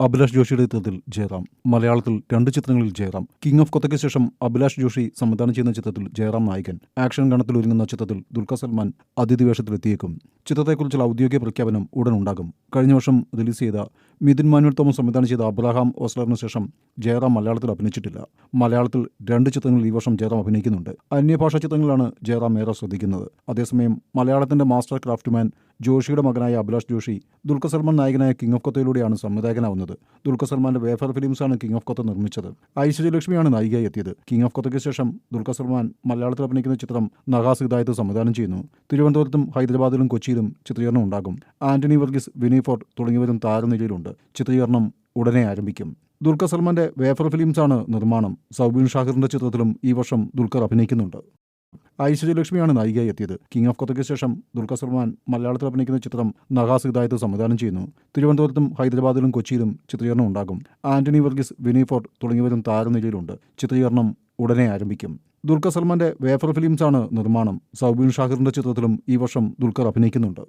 അഭിലാഷ് ജോഷിയുടെ ചിത്രത്തിൽ ജയറാം മലയാളത്തിൽ രണ്ട് ചിത്രങ്ങളിൽ ജയറാം. കിങ് ഓഫ് കൊത്തയ്ക്ക് ശേഷം അഭിലാഷ് ജോഷി സംവിധാനം ചെയ്യുന്ന ചിത്രത്തിൽ ജയറാം നായകൻ. ആക്ഷൻ ഗണത്തിൽ ഒരുങ്ങുന്ന ചിത്രത്തിൽ ദുൽഖർ സൽമാൻ അതിഥി വേഷത്തിലെത്തിയേക്കും ചിത്രത്തെക്കുറിച്ചുള്ള ഔദ്യോഗിക പ്രഖ്യാപനം ഉടൻ ഉണ്ടാകും. കഴിഞ്ഞ വർഷം റിലീസ് ചെയ്ത മിഥുൻ മാനുവൽ തോമസ് സംവിധാനം ചെയ്ത അബ്രഹാം ഓസ്ലറിന് ശേഷം ജയറാം മലയാളത്തിൽ അഭിനയിച്ചിട്ടില്ല. മലയാളത്തിൽ രണ്ട് ചിത്രങ്ങളിൽ ഈ വർഷം ജയറാം അഭിനയിക്കുന്നുണ്ട്. അന്യഭാഷാ ചിത്രങ്ങളിലാണ് ജയറാം ഏറെ ശ്രദ്ധിക്കുന്നത്. അതേസമയം മലയാളത്തിന്റെ മാസ്റ്റർ ക്രാഫ്റ്റ്മാൻ ജോഷിയുടെ മകനായ അഭിലാഷ് ജോഷി ദുൽഖർ സൽമാൻ നായകനായ കിങ് ഓഫ് കൊത്തയിലൂടെയാണ് സംവിധായകനാവുന്നത്. ദുൽഖർ സൽമാന്റെ വേഫർ ഫിലിംസാണ് കിങ് ഓഫ് കൊത്ത നിർമ്മിച്ചത്. ഐശ്വര്യലക്ഷ്മിയാണ് നായികയായി എത്തിയത്. കിങ് ഓഫ് കൊത്തയ്ക്ക് ശേഷം ദുൽഖർ സൽമാൻ മലയാളത്തിൽ അഭിനയിക്കുന്ന ചിത്രം നഗാസ് ഹിദായത്ത് സംവിധാനം ചെയ്യുന്നു. തിരുവനന്തപുരത്തും ഹൈദരാബാദിലും കൊച്ചിയിലും ചിത്രീകരണം ഉണ്ടാകും. ആന്റണി വർഗീസ് വിനയ് ഫോർട്ട് തുടങ്ങിയവരും താരനിലയിലുണ്ട് ചിത്രീകരണം ഉടനെ ആരംഭിക്കും. ദുൽഖർ സൽമാന്റെ വേഫർ ഫിലിംസാണ് നിർമ്മാണം. സൗബിൻ ഷാഹിറിന്റെ ചിത്രത്തിലും ഈ വർഷം ദുൽഖർ അഭിനയിക്കുന്നുണ്ട്. ഐശ്വര്യലക്ഷ്മിയാണ് നായികയായി എത്തിയത്. കിങ് ഓഫ് കൊത്തയ്ക്ക് ശേഷം ദുൽഖർ സൽമാൻ മലയാളത്തിൽ അഭിനയിക്കുന്ന ചിത്രം നഗാസ് ഹിദായത്ത് സംവിധാനം ചെയ്യുന്നു. തിരുവനന്തപുരത്തും ഹൈദരാബാദിലും കൊച്ചിയിലും ചിത്രീകരണം ഉണ്ടാകും. ആന്റണി വർഗീസ് വിനീ ഫോർട്ട് തുടങ്ങിയവരും താരനിലയിലുണ്ട് ചിത്രീകരണം ഉടനെ ആരംഭിക്കും. ദുൽഖർ സൽമാന്റെ വേഫർ ഫിലിംസാണ് നിർമ്മാണം. സൗബിൻ ഷാഹിറിന്റെ ചിത്രത്തിലും ഈ വർഷം ദുൽഖർ അഭിനയിക്കുന്നുണ്ട്.